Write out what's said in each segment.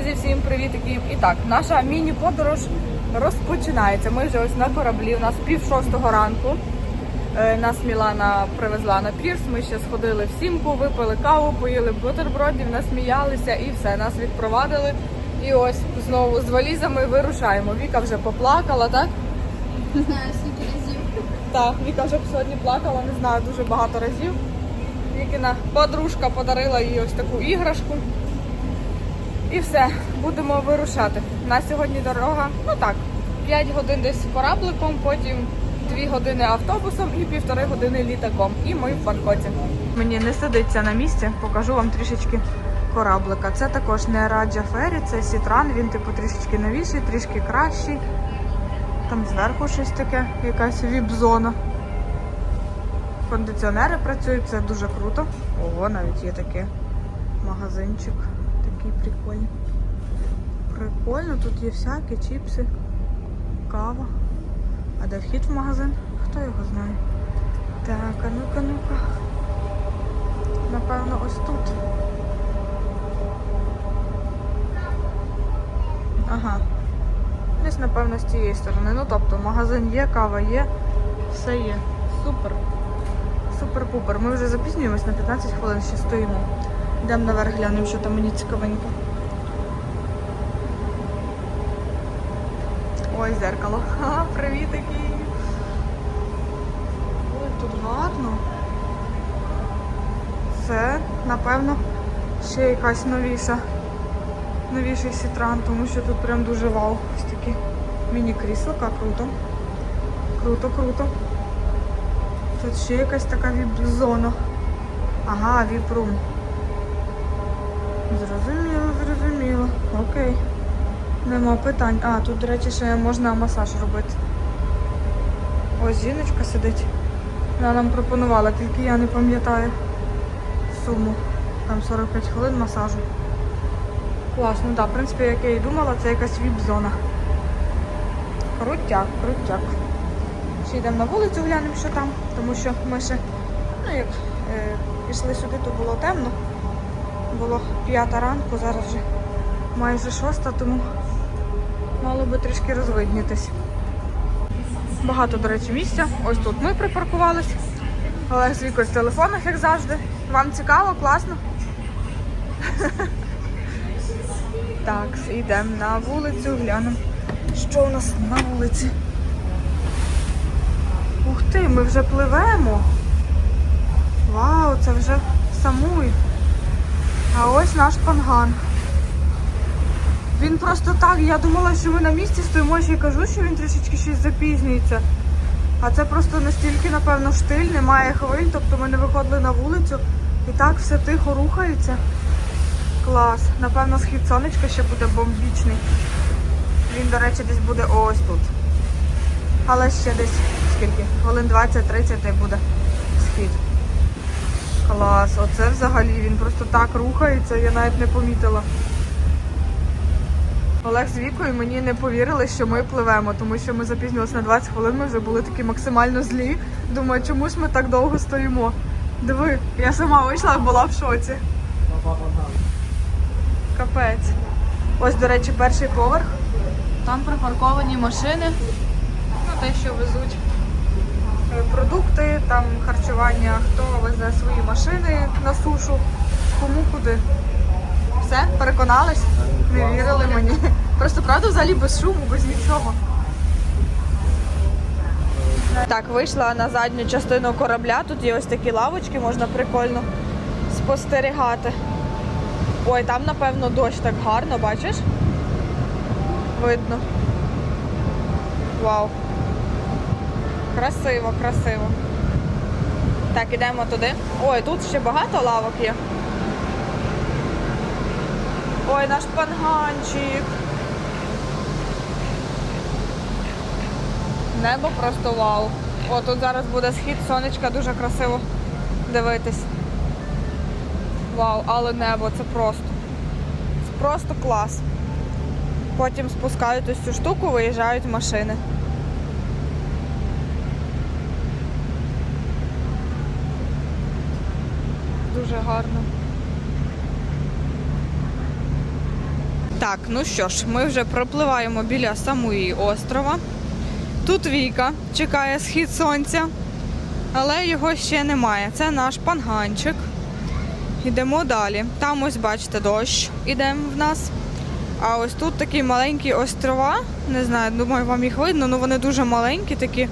Друзі, всім привітки! І так, наша міні-подорож розпочинається. Ми вже ось на кораблі. У нас пів шостого ранку. Е, Нас Мілана привезла на пірс. Ми ще сходили в сімку, випили каву, поїли бутербродів, насміялися і все. Нас відпровадили. І ось знову з валізами вирушаємо. Віка вже поплакала, так? Не знаю, скільки разів. Так, Віка вже сьогодні плакала, не знаю, дуже багато разів. Вікіна подружка подарила їй ось таку іграшку. І все, будемо вирушати. У нас сьогодні дорога, ну так, 5 годин десь корабликом, потім 2 години автобусом і півтори години літаком. І ми в Бангкоці. Мені не сидиться на місці, покажу вам трішечки кораблика. Це також не Раджа Фері, це Сітран, він типу трішечки новіший, трішки кращий. Там зверху щось таке, якась віп-зона. Кондиціонери працюють, це дуже круто. Ого, навіть є такий магазинчик. Такий прикольний. Прикольно, тут є всякі чіпси, кава. А де вхід в магазин? Хто його знає? Так, а ну-ка, ну-ка. Напевно, ось тут. Ага. Десь, напевно, з цієї сторони. Ну, тобто, магазин є, кава є, все є. Супер. Супер-пупер. Ми вже запізнюємось на 15 хвилин, ще стоїмо. Йдемо наверх, глянемо, що там мені цікавенько. Ой, зеркало. Ха, привітики. Ой, тут гарно. Це, напевно, ще якась новіша. Новіший сітран, тому що тут прям дуже вау. Ось такі міні-кріселка, круто. Круто, круто. Тут ще якась така віп-зона. Ага, віп-рум. Зрозуміло, зрозуміло. Окей. Нема питань. А, тут, до речі, ще можна масаж робити. Ось жіночка сидить. Вона нам пропонувала, тільки я не пам'ятаю суму. Там 45 хвилин масажу. Класно, так, да, в принципі, як я і думала, це якась віп-зона. Крутяк, крутяк. Ще йдемо на вулицю, глянемо, що там, тому що ми ще, ну як е, пішли сюди, то було темно. Було п'ята ранку, зараз вже майже шоста, тому мало би трішки розвиднітись. Багато, до речі, місця. Ось тут ми припаркувались. Олег з Вікою в телефонах, як завжди. Вам цікаво, класно? Так, йдемо на вулицю, глянемо, що у нас на вулиці. Ух ти, ми вже пливемо. Вау, це вже Самуй. А ось наш панган. Він просто так, я думала, що ми на місці стоїмо, ще й кажу, що він трішечки щось запізнюється. А це просто настільки, напевно, штиль, немає хвиль, тобто ми не виходили на вулицю і так все тихо рухається. Клас. Напевно, схід сонечка ще буде бомбічний. Він, до речі, десь буде ось тут. Але ще десь скільки? Хвилин 20-30 буде схід. Клас, оце взагалі він просто так рухається, я навіть не помітила. Олег з Вікою мені не повірили, що ми пливемо, тому що ми запізнилися на 20 хвилин, ми вже були такі максимально злі. Думаю, чому ж ми так довго стоїмо? Диви, я сама вийшла була в шоці. Капець. Ось, до речі, перший поверх. Там припарковані машини, ну те, що везуть продукти, там харчування, хто везе свої машини на сушу, кому куди. Все, переконались? Не вірили мені. Просто правда взагалі без шуму, без нічого. Так, вийшла на задню частину корабля. Тут є ось такі лавочки, можна прикольно спостерігати. Ой, там, напевно, дощ так гарно, бачиш? Видно. Вау. Красиво, красиво. Так, ідемо туди. Ой, тут ще багато лавок є. Ой, наш панганчик. Небо просто вау. О, тут зараз буде схід сонечка, дуже красиво дивитись. Вау, але небо це просто. Це просто клас. Потім спускають ось цю штуку, виїжджають машини. Дуже гарно. Так, ну що ж, ми вже пропливаємо біля самої острова. Тут Віка чекає схід сонця, але його ще немає. Це наш панганчик. Йдемо далі. Там ось бачите, дощ іде в нас. А ось тут такі маленькі острова. Не знаю, думаю, вам їх видно, але вони дуже маленькі, такі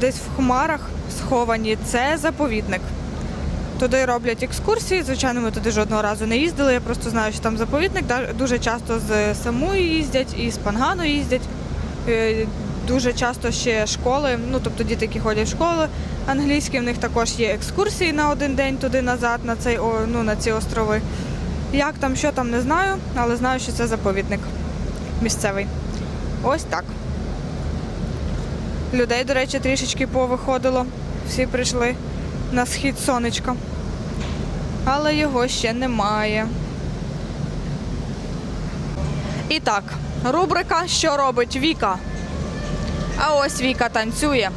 десь в хмарах сховані. Це заповідник. Туди роблять екскурсії. Звичайно, ми туди жодного разу не їздили. Я просто знаю, що там заповідник. Дуже часто з Самуї їздять і з Пангану їздять. Е, Дуже часто ще школи, ну тобто діти, які ходять в школи англійські, в них також є екскурсії на один день туди-назад, на цей ну, на ці острови. Як там, що там, не знаю, але знаю, що це заповідник місцевий. Ось так. Людей, до речі, трішечки повиходило. Всі прийшли на схід сонечка. Але його ще немає. І так, рубрика Що робить Віка? А ось Віка танцює.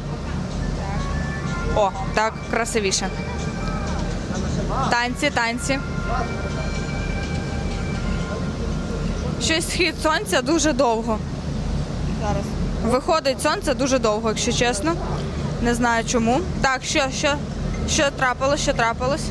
О, так, красивіше. Танці, танці. Щось схід сонця дуже довго. Виходить сонце дуже довго, якщо чесно. Не знаю чому. Так, що, що, що трапилось, що трапилось?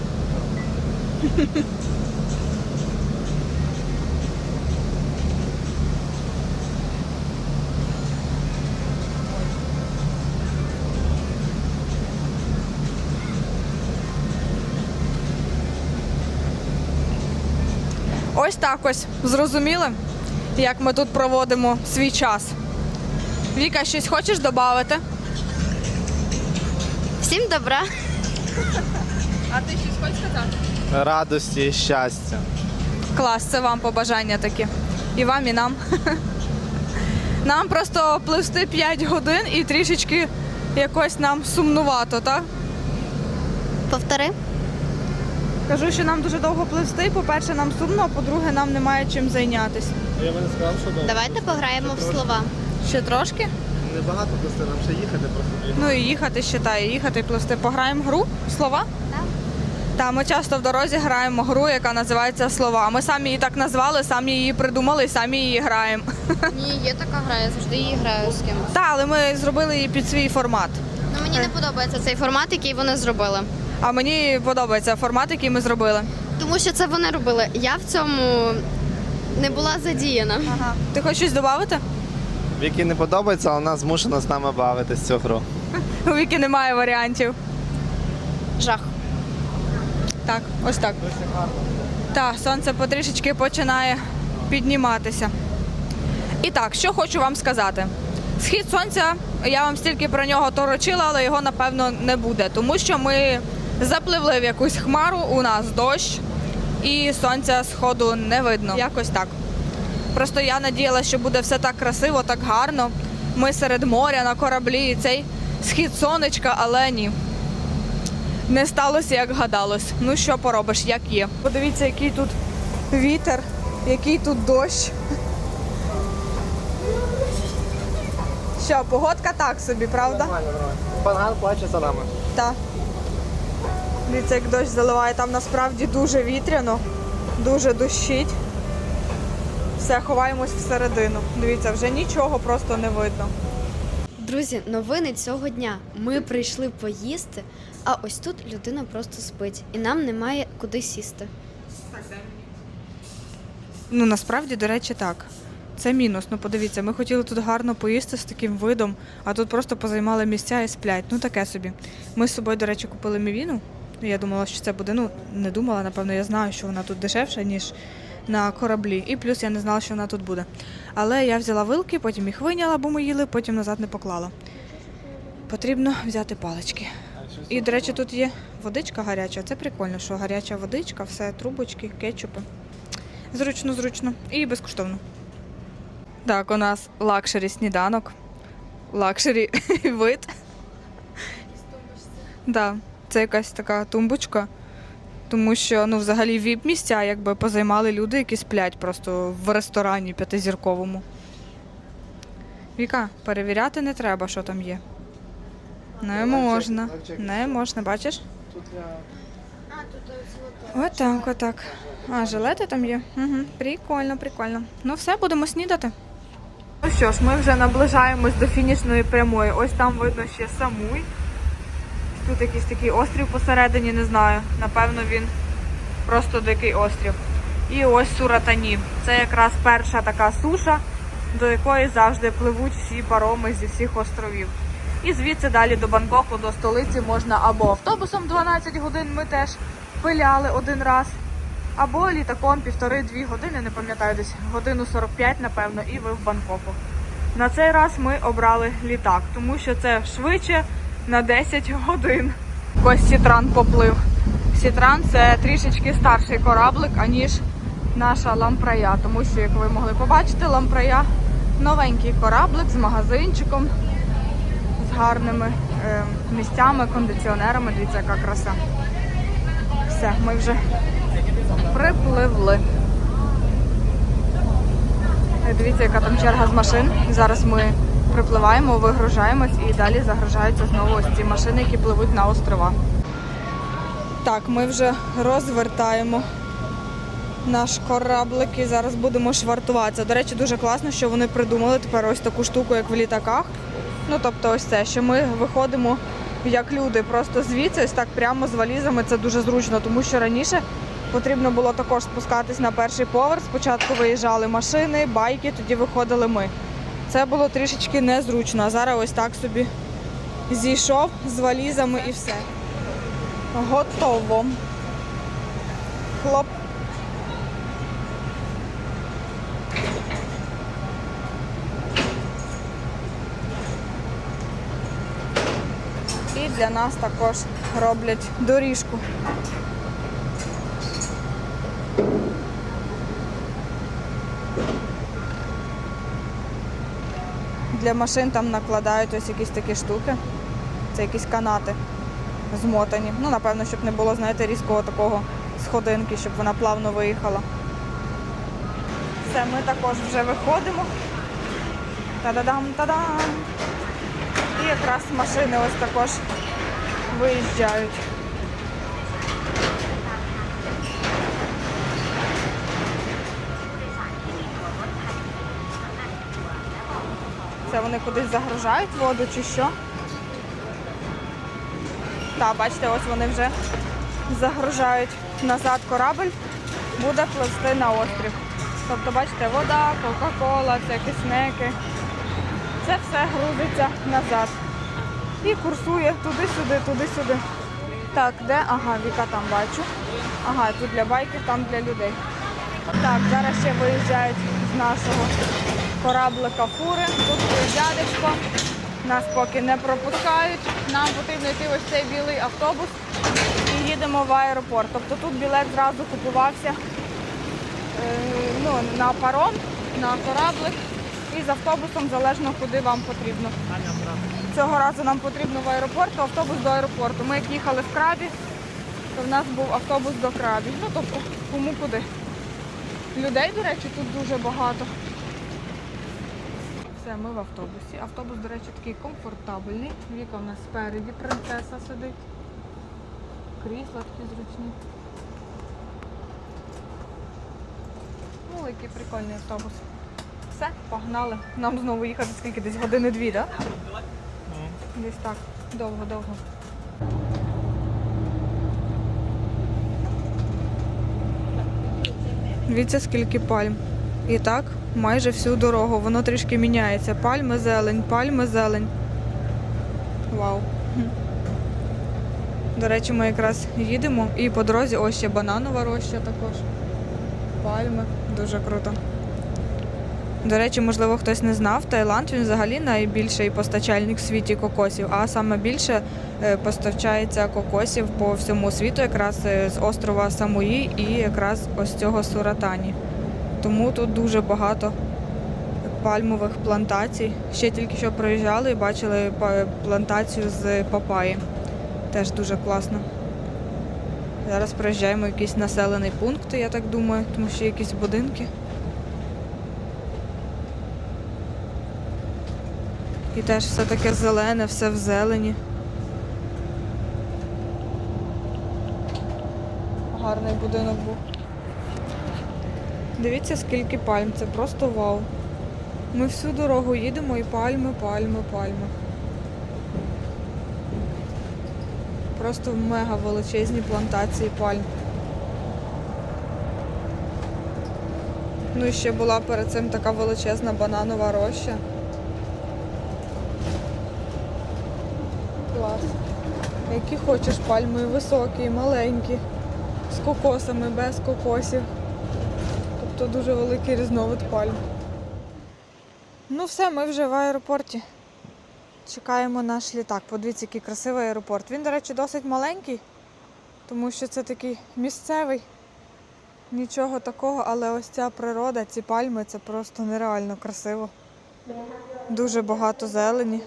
Ось так ось. Зрозуміли, як ми тут проводимо свій час. Віка, щось хочеш додати? Всім добра. А ти щось хочеш сказати? радості і щастя. Клас, це вам побажання такі. І вам, і нам. Нам просто пливсти 5 годин і трішечки якось нам сумнувато, так? Повтори. Кажу, що нам дуже довго пливсти. По-перше, нам сумно, а по-друге, нам немає чим зайнятися. Я би не сказав, що довго. Давайте пограємо в слова. Ще трошки? Небагато просто нам ще їхати просто. Ну і їхати ще та, і їхати і пливсти. Пограємо гру слова? Так. Так, ми часто в дорозі граємо гру, яка називається слова. Ми самі її так назвали, самі її придумали і самі її граємо. Ні, є така гра, я завжди її граю з кимось. Так, але ми зробили її під свій формат. Ну мені не подобається цей формат, який вони зробили. А мені подобається формат, який ми зробили. Тому що це вони робили. Я в цьому не була задіяна. Ага. Ти хочеш щось додати? Вікі не подобається, але вона змушена з нами бавитись цю гру. У Віки немає варіантів. Жах. Так, ось так. Так, сонце потрішечки починає підніматися. І так, що хочу вам сказати. Схід сонця, я вам стільки про нього торочила, але його напевно не буде, тому що ми запливли в якусь хмару, у нас дощ, і сонця сходу не видно. Якось так. Просто я надіялася, що буде все так красиво, так гарно. Ми серед моря на кораблі, і цей схід сонечка, але ні. Не сталося, як гадалось. Ну що поробиш, як є. Подивіться, який тут вітер, який тут дощ. Що, погодка так собі, правда? Панган плаче за нами. Так. Дивіться, як дощ заливає. Там насправді дуже вітряно, дуже дощить. Все, ховаємось всередину. Дивіться, вже нічого просто не видно. Друзі, новини цього дня. Ми прийшли поїсти, а ось тут людина просто спить, і нам немає куди сісти. Ну насправді, до речі, так. Це мінус. Ну подивіться, ми хотіли тут гарно поїсти з таким видом, а тут просто позаймали місця і сплять. Ну таке собі. Ми з собою, до речі, купили мівіну. Я думала, що це буде. Ну, не думала, напевно, я знаю, що вона тут дешевша, ніж на кораблі. І плюс я не знала, що вона тут буде. Але я взяла вилки, потім їх вийняла, бо ми їли, потім назад не поклала. Потрібно взяти палички. І, до речі, тут є водичка гаряча. Це прикольно, що гаряча водичка, все, трубочки, кетчупи. Зручно, зручно і безкоштовно. Так, у нас лакшері сніданок. Лакшері вид. Да, це якась така тумбочка. Тому що ну, взагалі віп місця якби позаймали люди, які сплять просто в ресторані п'ятизірковому. Віка, перевіряти не треба, що там є. Не можна. Не можна, бачиш? Тут я... А, тут Отак, отак. А, жилети там є? Угу. Прикольно, прикольно. Ну все, будемо снідати. Ну що ж, ми вже наближаємось до фінішної прямої. Ось там видно ще самуй. Тут якийсь такий острів посередині, не знаю. Напевно, він просто дикий острів. І ось Суратані. Це якраз перша така суша, до якої завжди пливуть всі пароми зі всіх островів. І звідси далі до Бангкоку, до столиці можна або автобусом 12 годин ми теж пиляли один раз, або літаком півтори-дві години, не пам'ятаю, десь годину 45, напевно, і ви в Бангкоку. На цей раз ми обрали літак, тому що це швидше на 10 годин. Ось Сітран поплив. Сітран це трішечки старший кораблик, аніж наша лампрая, тому що, як ви могли побачити, лампрая новенький кораблик з магазинчиком, з гарними е, місцями, кондиціонерами. Дивіться, яка краса. Все, ми вже припливли. Дивіться, яка там черга з машин. Зараз ми припливаємо, вигружаємось і далі загружаються знову ось ці машини, які пливуть на острова. Так, ми вже розвертаємо наш кораблик і зараз будемо швартуватися. До речі, дуже класно, що вони придумали тепер ось таку штуку, як в літаках. Ну, тобто, ось це, що ми виходимо як люди, просто звідси, ось так прямо з валізами. Це дуже зручно, тому що раніше потрібно було також спускатись на перший поверх. Спочатку виїжджали машини, байки, тоді виходили ми. Це було трішечки незручно. А зараз ось так собі зійшов з валізами і все. Готово. Хлоп. І для нас також роблять доріжку. Для машин там накладають ось якісь такі штуки. Це якісь канати змотані. Ну, напевно, щоб не було, знаєте, різкого такого сходинки, щоб вона плавно виїхала. Все, ми також вже виходимо. Та-да-дам, та-дам! І якраз машини ось також виїжджають. Вони кудись загружають воду чи що? Так, бачите, ось вони вже загружають назад корабль, буде пливти на острів. Тобто, бачите, вода, Кока-Кола, всякі снеки. Це все грузиться назад. І курсує туди-сюди, туди-сюди. Так, де? Ага, Віка там бачу. Ага, тут для байків, там для людей. Так, зараз ще виїжджають з нашого кораблика фури. Тут дядечко. Нас поки не пропускають. Нам потрібно йти ось цей білий автобус і їдемо в аеропорт. Тобто тут білет зразу купувався е, ну, на паром, на кораблик і з автобусом залежно куди вам потрібно. Цього разу нам потрібно в аеропорт, то автобус до аеропорту. Ми як їхали в крабі, то в нас був автобус до крабі. Ну тобто кому куди. Людей, до речі, тут дуже багато. Все, ми в автобусі. Автобус, до речі, такий комфортабельний. Віка в нас спереді принцеса сидить. Крісла такі зручні. Який прикольний автобус. Все, погнали. Нам знову їхати скільки? Десь години-дві, так? Да? Десь так. Довго-довго. Дивіться, скільки пальм. І так майже всю дорогу. Воно трішки міняється. Пальми, зелень, пальми, зелень. Вау. До речі, ми якраз їдемо і по дорозі ось ще бананова роща також. Пальми. Дуже круто. До речі, можливо, хтось не знав, Таїланд він взагалі найбільший постачальник в світі кокосів, а саме більше е, постачається кокосів по всьому світу, якраз е, з острова Самуї і якраз ось цього Суратані. Тому тут дуже багато пальмових плантацій. Ще тільки що проїжджали і бачили плантацію з папаї. Теж дуже класно. Зараз проїжджаємо якийсь населений пункт, я так думаю, тому що є якісь будинки. І теж все таке зелене, все в зелені. гарний будинок був. Дивіться, скільки пальм, це просто вау. Ми всю дорогу їдемо і пальми, пальми, пальми. Просто мега величезні плантації пальм. Ну і ще була перед цим така величезна бананова роща. Клас. Які хочеш пальми, високі, маленькі, з кокосами, без кокосів. Тобто дуже великий різновид пальм. Ну все, ми вже в аеропорті. Чекаємо наш літак. Подивіться, який красивий аеропорт. Він, до речі, досить маленький, тому що це такий місцевий. Нічого такого, але ось ця природа, ці пальми це просто нереально красиво. Дуже багато зелені.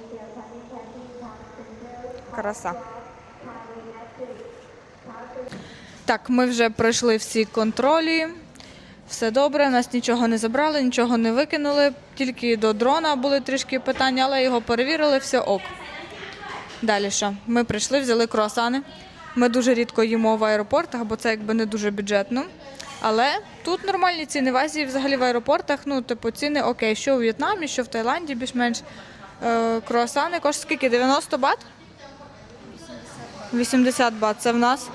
Краса. Так, ми вже пройшли всі контролі. Все добре, нас нічого не забрали, нічого не викинули. Тільки до дрона були трішки питання, але його перевірили, все ок. Далі що? Ми прийшли, взяли круасани. Ми дуже рідко їмо в аеропортах, бо це якби не дуже бюджетно. Але тут нормальні ціни в Азії, взагалі в аеропортах, ну, типу, ціни окей, що у В'єтнамі, що в Таїланді, більш-менш е, круасани коштують скільки? 90 бат? 80 бат. Це в нас?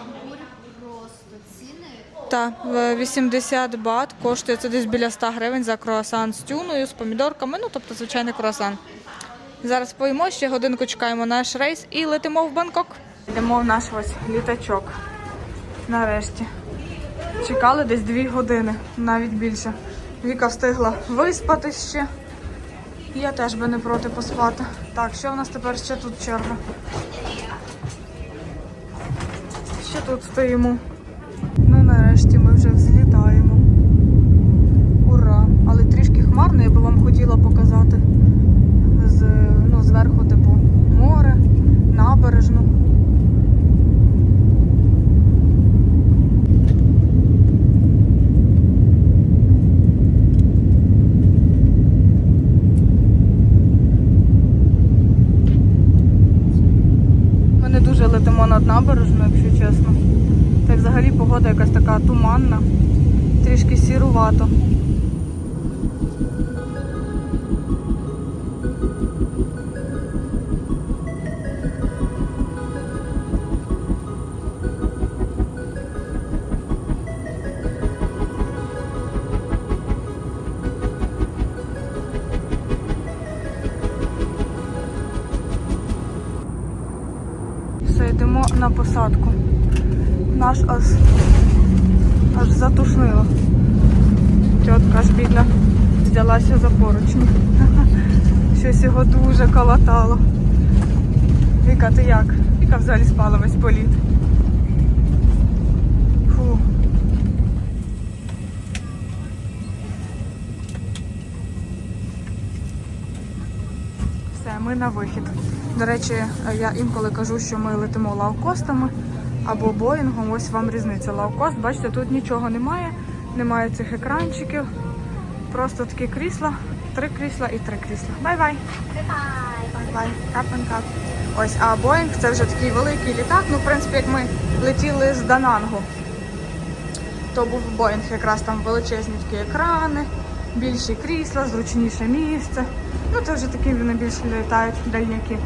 Так, в 80 бат коштує це десь біля 100 гривень за круасан з тюною, з помідорками, ну тобто звичайний круасан. Зараз поїмо, ще годинку чекаємо наш рейс і летимо в Бангкок. Йдемо в наш ось літачок. Нарешті. Чекали десь 2 години, навіть більше. Віка встигла виспатись ще. Я теж би не проти поспати. Так, що в нас тепер ще тут черга? Ще тут стоїмо. Нарешті ми вже взлітаємо. Ура! Але трішки хмарно, я би вам хотіла показати з, ну, зверху, типу, море, набережну. Ми дуже летимо над набережною, якщо чесно. Взагалі погода якась така туманна, трішки сірувато. На посадку. Наш аж, аж затушнило. Тітка ж бідна взялася за поручні. Щось його дуже калатало. Віка, ти як? Віка взагалі спала весь політ. Все, ми на вихід. До речі, я інколи кажу, що ми летимо лаукостами або Боїнгом. Ось вам різниця. Лаукост, бачите, тут нічого немає, немає цих екранчиків. Просто такі крісла, три крісла і три крісла. Бай-бай. Бай. Кап and кап. Ось, а Боїнг це вже такий великий літак. Ну, в принципі, як ми летіли з Данангу, то був Боїнг, якраз там величезні такі екрани, більші крісла, зручніше місце. Ну, це вже такі вони більше літають дальняки.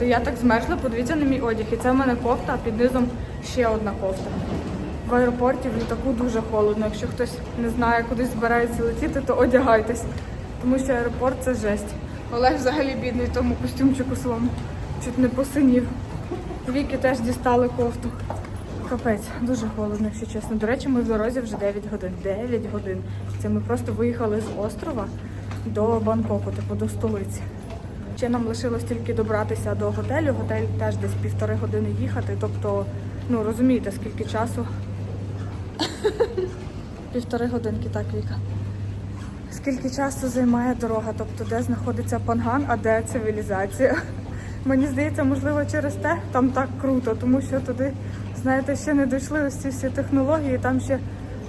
Я так змерзла, подивіться на мій одяг. І це в мене кофта, а під низом ще одна кофта. В аеропорті в літаку дуже холодно. Якщо хтось не знає, куди збирається летіти, то одягайтесь. Тому що аеропорт це жесть. Олег взагалі бідний тому костюмчику своєму. Чуть не посинів. Віки теж дістали кофту. Капець, дуже холодно, якщо чесно. До речі, ми в дорозі вже 9 годин. 9 годин. Це ми просто виїхали з острова до Бангкоку, типу до столиці. Ще нам лишилось тільки добратися до готелю. Готель теж десь півтори години їхати. Тобто, ну розумієте, скільки часу. Півтори годинки, так, Віка. Скільки часу займає дорога, тобто де знаходиться панган, а де цивілізація. Мені здається, можливо, через те там так круто, тому що туди, знаєте, ще не дійшли ось ці всі технології, там ще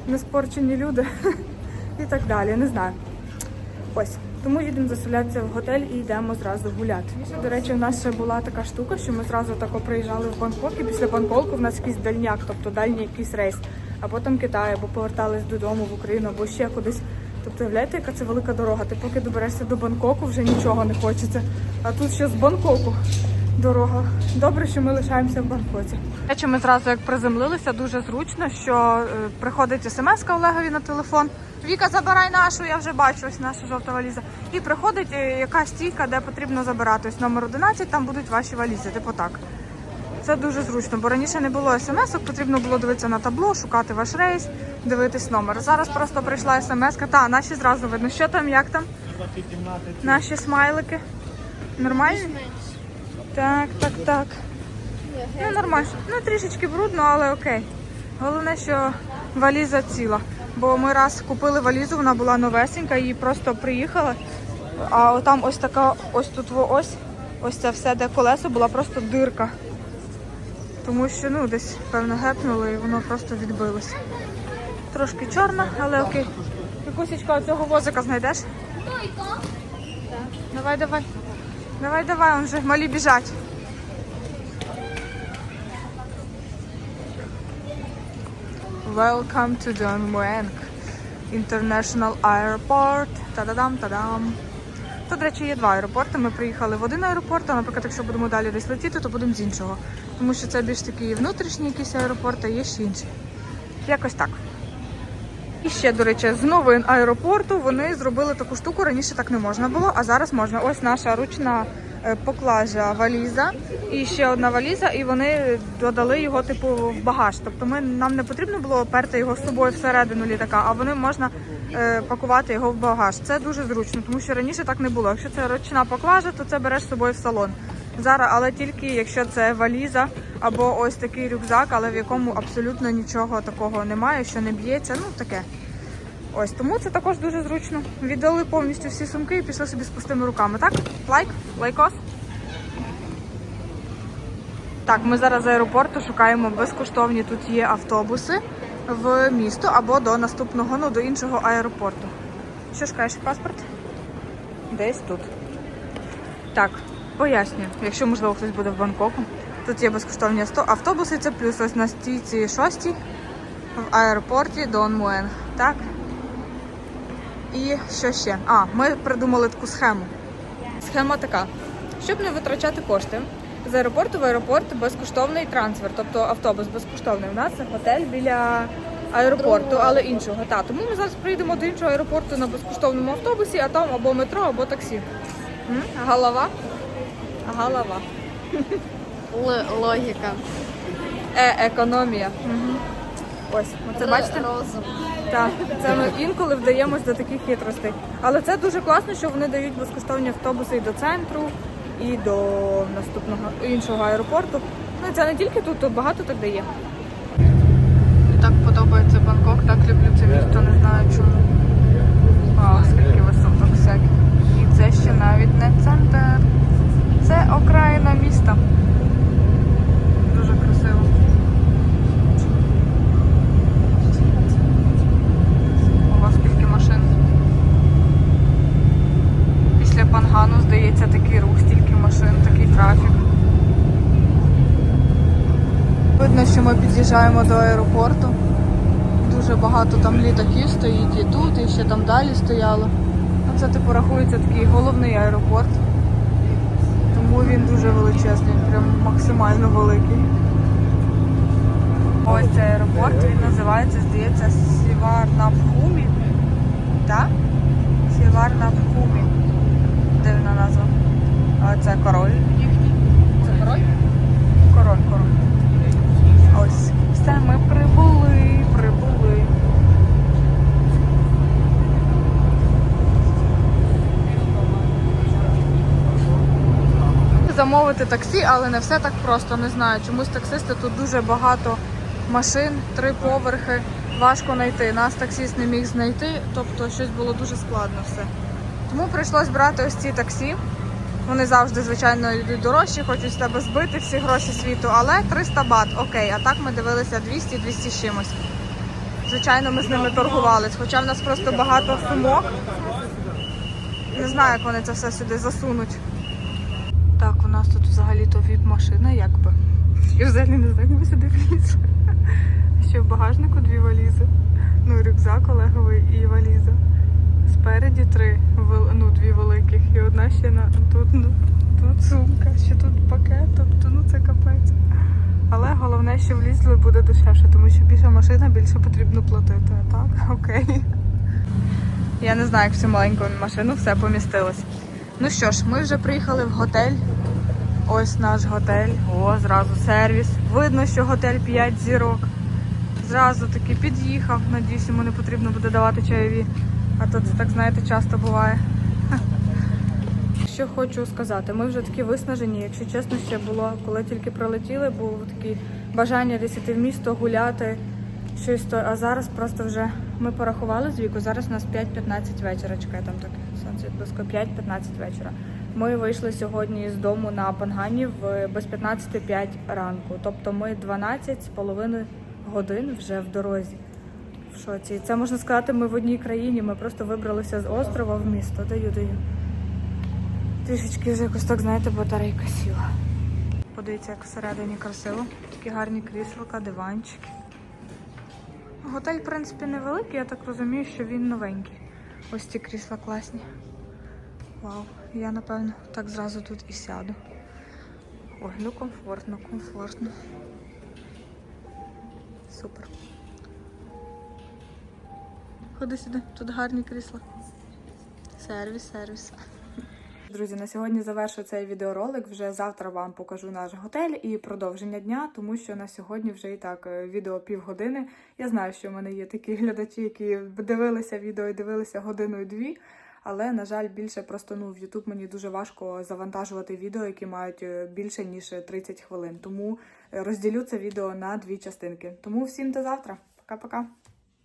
не спорчені люди і так далі. Не знаю. Ось. Тому їдемо заселятися в готель і йдемо зразу гуляти. До речі, у нас ще була така штука, що ми зразу тако приїжджали в Бангкок, і після Бангкоку в нас якийсь дальняк, тобто дальній якийсь рейс. а потім Китай, або повертались додому в Україну, або ще кудись. Тобто, уявляєте, яка це велика дорога. Ти поки доберешся до Бангкоку, вже нічого не хочеться. А тут ще з Бангкоку дорога. Добре, що ми лишаємося в Бангкоці. Речі, ми зразу як приземлилися, дуже зручно, що е, приходить смс Олегові на телефон. Віка, забирай нашу, я вже бачу, ось наша жовта валіза. І приходить е, якась стійка, де потрібно забирати. Ось номер 11, там будуть ваші валізи. Типу так. Це дуже зручно, бо раніше не було смс, потрібно було дивитися на табло, шукати ваш рейс, дивитись номер. Зараз просто прийшла смс. Та, наші зразу видно. Що там, як там? Наші смайлики. Нормальні? Так, так, так. Ну, нормально. Ну, трішечки брудно, але окей. Головне, що валіза ціла. Бо ми раз купили валізу, вона була новесенька, її просто приїхала. А там ось така, ось тут ось, ось це все, де колесо, була просто дирка. Тому що ну, десь, певно, гепнуло і воно просто відбилося. Трошки чорна, але окей. Якусечка оцього возика знайдеш? Давай, давай. Давай, давай, он вже малі біжать. Welcome to Don Muang International Airport. Та-дадам, та-дам. Тут, до речі, є два аеропорти. Ми приїхали в один аеропорт, а наприклад, якщо будемо далі десь летіти, то будемо з іншого. Тому що це більш такі внутрішні якісь аеропорти, а є ще інші. Якось так. І ще, до речі, з новин аеропорту вони зробили таку штуку. Раніше так не можна було, а зараз можна. Ось наша ручна е, поклажа валіза і ще одна валіза, і вони додали його типу в багаж. Тобто ми нам не потрібно було перти його з собою всередину літака, а вони можна е, пакувати його в багаж. Це дуже зручно, тому що раніше так не було. Якщо це ручна поклажа, то це береш з собою в салон. Зараз, але тільки якщо це валіза або ось такий рюкзак, але в якому абсолютно нічого такого немає, що не б'ється. Ну таке. Ось тому це також дуже зручно. Віддали повністю всі сумки і пішли собі з пустими руками. Так? Лайк? Лайкос? Так, ми зараз з аеропорту шукаємо безкоштовні. Тут є автобуси в місто або до наступного, ну до іншого аеропорту. Що шукаєш паспорт? Десь тут. Так, пояснюю, якщо можливо хтось буде в Бангкоку. Тут є безкоштовні авто- автобуси, це плюс ось на стійці 6 в аеропорті Дон Муен. Так. І що ще? А, ми придумали таку схему. Схема така. Щоб не витрачати кошти, з аеропорту в аеропорт безкоштовний трансфер, тобто автобус безкоштовний. У нас це готель біля аеропорту, але іншого. Та, тому ми зараз приїдемо до іншого аеропорту на безкоштовному автобусі, а там або метро, або таксі. М? Голова? Голова. Л- логіка. Е, економія. Угу. Ось, оце бачите? Розум. Так, це ми інколи вдаємось до таких хитростей. Але це дуже класно, що вони дають безкоштовні автобуси і до центру, і до наступного іншого аеропорту. Ну це не тільки тут, тут багато так дає. Так подобається Бангкок, так люблю це місто, не знаю чому. А, скільки висоток всяких. І це ще навіть не центр. Це окраїна міста. Красиво. Ого, скільки машин. Після Пангану, здається, такий рух, стільки машин, такий трафік. Видно, що ми під'їжджаємо до аеропорту. Дуже багато там літаків стоїть і тут, і ще там далі стояло. Ну, Це типу рахується такий головний аеропорт. Тому він дуже величезний, прям максимально великий. Ось цей аеропорт, він називається, здається, Сіварнабхумі. Так? Сіварнабхумі. Дивна назва. А це король їхній. Це король? Король, король. Ось. Все, ми прибули, прибули. Замовити таксі, але не все так просто. Не знаю. Чомусь таксисти тут дуже багато машин, три поверхи. Важко знайти. Нас таксіст не міг знайти, тобто щось було дуже складно все. Тому прийшлось брати ось ці таксі. Вони завжди, звичайно, йдуть дорожчі, хочуть з тебе збити всі гроші світу, але 300 бат, окей. А так ми дивилися 200-200 з чимось. Звичайно, ми з ними торгувались, хоча в нас просто багато сумок. Не знаю, як вони це все сюди засунуть. Так, у нас тут взагалі-то віп-машина, якби. Я взагалі не знаю, як сюди влізли. Ще в багажнику дві валізи. Ну, рюкзак Олеговий і валіза. Спереді три, ну, дві великих, і одна ще на тут, ну, тут сумка, ще тут пакет, тобто ну це капець. Але головне, що влізли буде дешевше, тому що більша машина більше потрібно платити. Так, окей. Я не знаю, як в цю маленьку машину все помістилось. Ну що ж, ми вже приїхали в готель. Ось наш готель. О, зразу сервіс. Видно, що готель 5 зірок. Зразу таки під'їхав. Надіюсь, йому не потрібно буде давати чайові. А то це так, знаєте, часто буває. Що хочу сказати, ми вже такі виснажені, якщо чесно, ще було, коли тільки прилетіли, було таке бажання десь в місто гуляти, щось то. А зараз просто вже ми порахували з віку. Зараз у нас 5-15 вечора. Чекай, там таке сонце близько 5-15 вечора. Ми вийшли сьогодні з дому на Пангані в без 15-5 ранку. Тобто ми 12 з половиною годин вже в дорозі. В шоці. Це можна сказати, ми в одній країні. Ми просто вибралися з острова в місто. Даю, даю. Трішечки вже якось так, знаєте, батарейка сіла. Подивіться, як всередині красиво. Такі гарні кріслика, диванчики. Готель, в принципі, невеликий, я так розумію, що він новенький. Ось ці крісла класні. Вау, я напевно так зразу тут і сяду. Ой, ну комфортно, комфортно. Супер. Ходи сюди, тут гарні крісла. Сервіс, сервіс. Друзі, на сьогодні завершу цей відеоролик. Вже завтра вам покажу наш готель і продовження дня, тому що на сьогодні вже і так е, відео півгодини. Я знаю, що в мене є такі глядачі, які дивилися відео і дивилися годину дві. Але, на жаль, більше просто ну в YouTube мені дуже важко завантажувати відео, які мають е, більше ніж 30 хвилин. Тому е, розділю це відео на дві частинки. Тому всім до завтра. Пока-пока.